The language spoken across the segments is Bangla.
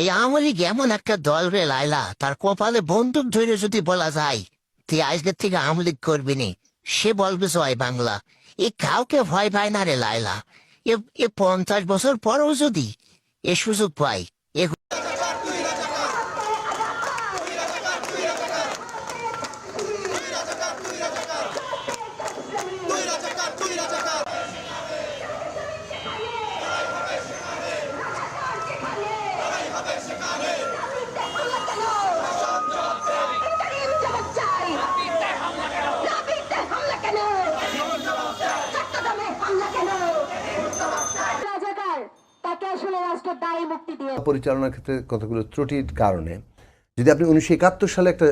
এই আওয়ামী লীগ এমন একটা দল রে লাইলা তার কপালে বন্দুক ধরে যদি বলা যায়, তুই আজকের থেকে আওয়ামী লীগ করবি নি। সে বলবে জয় বাংলা। এ কাউকে ভয় পায় না রে লাইলা এ পঞ্চাশ বছর পরেও যদি এ সুযোগ পাই পরিচালনার ক্ষেত্রে কতগুলো ত্রুটির কারণে যদি আপনি উনিশশো একাত্তর সালে একটা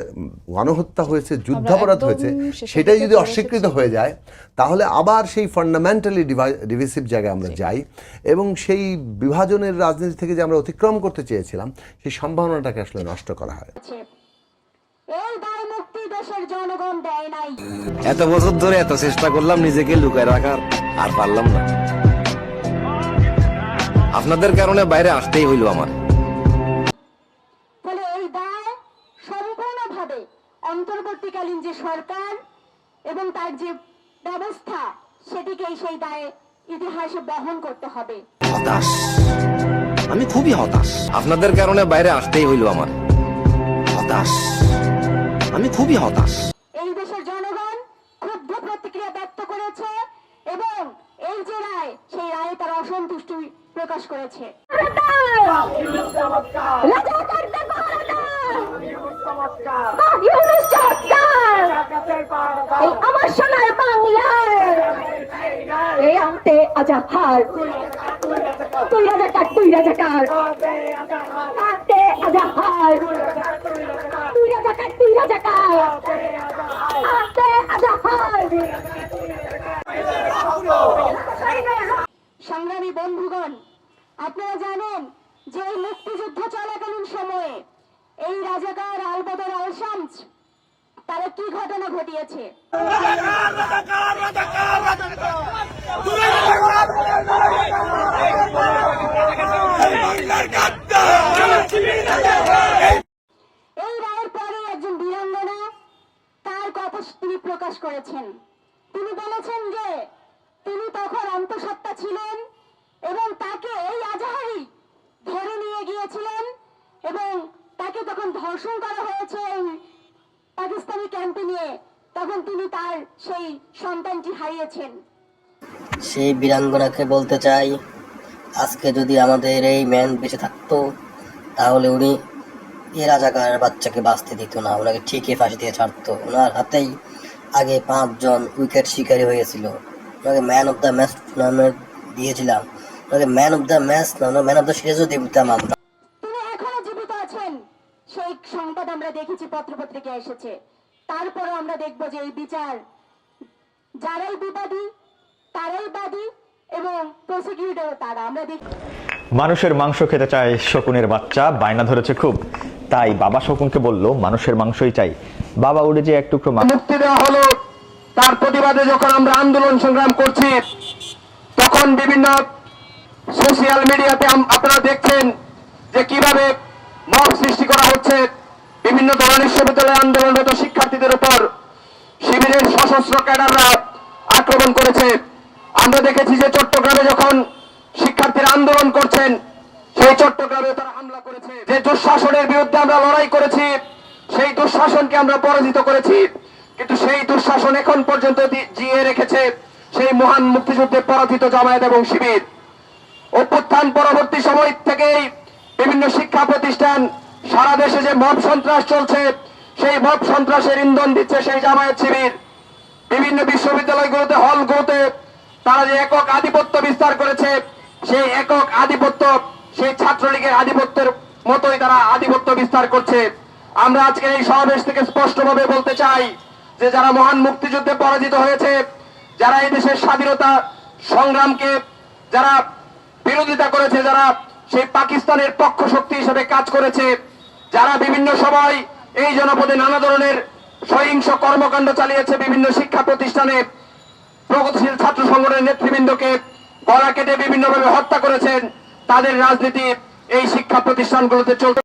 গণহত্যা হয়েছে যুদ্ধাপরাধ হয়েছে সেটাই যদি অস্বীকৃত হয়ে যায় তাহলে আবার সেই ফান্ডামেন্টালি ডিভিসিভ জায়গায় আমরা যাই এবং সেই বিভাজনের রাজনীতি থেকে যে আমরা অতিক্রম করতে চেয়েছিলাম সেই সম্ভাবনাটাকে আসলে নষ্ট করা হয়। দেশের জনগণ দেয় নাই। এত বছর ধরে এত চেষ্টা করলাম নিজেকে লুকায় রাখার আর পারলাম না। আপনাদের কারণে বাইরে আসতেই হইল আমার। ফলে এই দায় সম্পূর্ণভাবে অন্তর্বর্তীকালীন যে সরকার এবং তার যে ব্যবস্থা সেটিকেই সেই দায়ে ইতিহাসে বহন করতে হবে। হতাশ। আমি খুবই হতাশ। আপনাদের কারণে বাইরে আসতেই হইল আমার। হতাশ। খুবই হতাশ। এই দেশের জনগণ ক্ষুব্ধ প্রতিক্রিয়া ব্যক্ত করেছে এবং এই যে রায় সেই রায়ে তারা অসন্তুষ্টি প্রকাশ করেছে। আমার সোনার বাংলার এই আনতে আজাফার তুই রাজাকার তুই রাজাকার আজাফার তুই রাজাকার তুই রাজাকার আনতে আজাফার সংগ্রামী বন্ধুগণ আপনারা জানেন যে এই মুক্তিযুদ্ধ চলাকালীন সময়ে এই রাজাকার আলবদর আল তারা কি ঘটনা ঘটিয়েছে? এই রায়ের পরে একজন বীরাঙ্গনা তার কথা তিনি প্রকাশ করেছেন। তিনি বলেছেন যে তিনি তখন অন্তঃসত্ত্বা ছিলেন এবং তাকে এই আজাহারি ধরে নিয়ে গিয়েছিলেন এবং তাকে তখন ধর্ষণ করা হয়েছে পাকিস্তানি ক্যাম্পে নিয়ে, তখন তিনি তার সেই সন্তানটি হারিয়েছেন। সেই বীরাঙ্গনাকে বলতে চাই, আজকে যদি আমাদের এই ম্যান বেঁচে থাকতো, তাহলে উনি এ রাজাকার বাচ্চাকে বাঁচতে দিত না, ওনাকে ঠিকই ফাঁসি দিয়ে ছাড়তো। ওনার হাতেই আগে পাঁচজন উইকেট শিকারী হয়েছিল। ওনাকে man of the match tournament দিয়েছিলাম। ম্যান অফ দ্য ম্যাচ না ওনার ম্যান অফ দ্য সিরিজও দিতাম আমরা তিনি এখনও জীবিত আছেন। সেই সংবাদ আমরা দেখেছি পত্রপত্রিকায় এসেছে। তারপরে আমরা দেখব যে এই বিচার যারাই বিবাদী তারাই বাদী এবং প্রসিকিউটর তারা। আমরা দেখ মানুষের মাংস খেতে চায় শকুনের বাচ্চা বায়না ধরেছে খুব। তাই বাবা শকুনকে বলল মানুষের মাংসই চাই। বাবা উড়ে যে এক টুকরো মাংস মুক্তি দেওয়া হলো। তার প্রতিবাদে যখন আমরা আন্দোলন সংগ্রাম করছি তখন বিভিন্ন সোশিয়াল মিডিয়াতে আপনারা দেখছেন যে কীভাবে মব সৃষ্টি করা হচ্ছে। বিভিন্ন ধরনের বিশ্ববিদ্যালয় আন্দোলনরত শিক্ষার্থীদের উপর শিবিরের সশস্ত্র ক্যাডাররা আক্রমণ করেছে। আমরা দেখেছি যে চট্টগ্রামে যখন শিক্ষার্থীরা আন্দোলন করছেন, সেই চট্টগ্রামে তারা হামলা করেছে। যে দুঃশাসনের বিরুদ্ধে আমরা লড়াই করেছি, সেই দুঃশাসনকে আমরা পরাজিত করেছি। কিন্তু সেই দুঃশাসন এখন পর্যন্ত জিয়ে রেখেছে সেই মহান মুক্তিযুদ্ধে পরাজিত জামায়াত এবং শিবির। অভ্যুত্থান পরবর্তী সময় থেকেই বিভিন্ন শিক্ষা প্রতিষ্ঠান সারা দেশে যে মব সন্ত্রাস চলছে, সেই মব সন্ত্রাসের ইন্ধন দিচ্ছে সেই জামায়াত শিবির। বিভিন্ন বিশ্ববিদ্যালয়গুলোতে হলগুলোতে তারা যে একক আধিপত্য বিস্তার করেছে, সেই একক আধিপত্য, সেই ছাত্রলীগের আধিপত্যের মতোই তারা আধিপত্য বিস্তার করছে। আমরা আজকে এই সমাবেশ থেকে স্পষ্টভাবে বলতে চাই যে যারা মহান মুক্তিযুদ্ধে পরাজিত হয়েছে, যারা এই দেশের স্বাধীনতা সংগ্রামকে, যারা বিরোধিতা করেছে যারা, সেই পাকিস্তানের পক্ষ শক্তি হিসেবে কাজ করেছে। যারা বিভিন্ন সময় এই জনপদে নানা ধরনের সহিংস কর্মকাণ্ড চালিয়েছে বিভিন্ন শিক্ষা প্রতিষ্ঠানে। প্রগতিশীল ছাত্র সংগঠনের নেতৃবৃন্দকে গলা কেটে বিভিন্নভাবে হত্যা করেছেন। তাদের রাজনীতি এই শিক্ষা প্রতিষ্ঠানগুলোতে চলতে